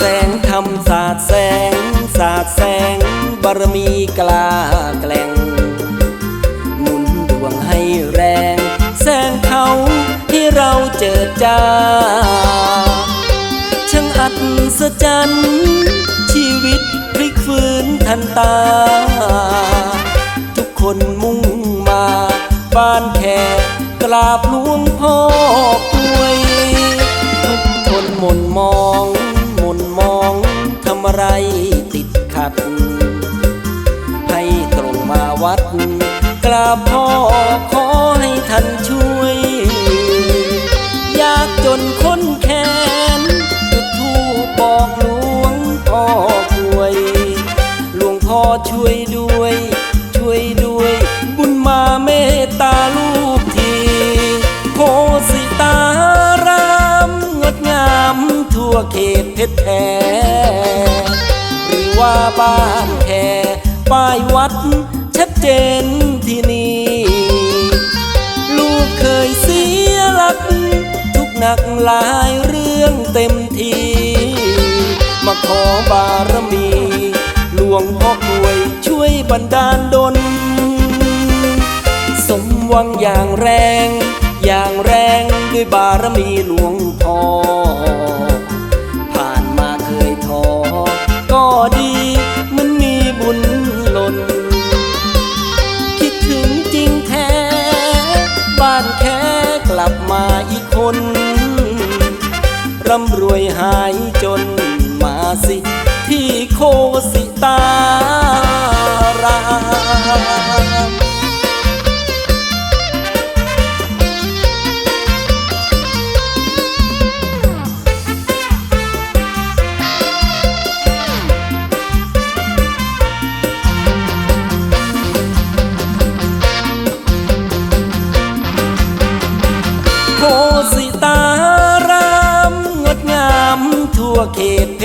แสงธรรมสาดแสง สาดแสง บารมีกล้าแกล้งหนุนดวงให้แรง แสงเขาให้เราเจอจ้า ช่างอัศจรรย์ชีวิตพลิกฟื้นทันตา ทุกคนมุ่งมา บ้านแขกกราบหลวงพ่อกล้ว วัดกราบพ่อขอให้ท่านช่วย ยากจนคนแค้นจุดทูปบอกหลวงพ่อกล้วย หลวงพ่อช่วยด้วย ช่วยด้วย บุญมาเมตตาลูกทีโคสิตารามงดงามทั่วเขตเพชรแท้หรือว่าบ้านแค่ป้ายวัด ชัดเจนที่นี่ ลูกเคยเสียหลัก ทุกหนักหลายเรื่องเต็มที มาขอบารมี หลวงพ่อกล้วย ช่วยบันดาลดล สมหวังอย่างแรง อย่างแรงด้วยบารมีหลวงพ่อ ร่ำรวยหายจนมาสิ ที่โคสิตา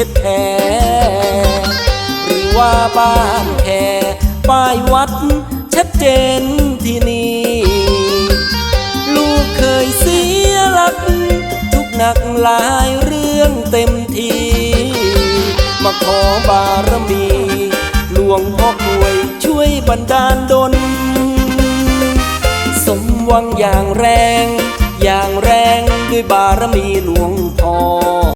ชรแท้หรือว่าบ้านแค่ป้ายวัดชัดเจนที่นี่ลูกเคยเสียหลัก ทุกหนักหลายเรื่องเต็มทีมาขอบารมี หลวงพ่อกวยช่วยบันดาลดลสมหวังอย่างแรง อย่างแรงด้วยบารมีหลวงพ่อ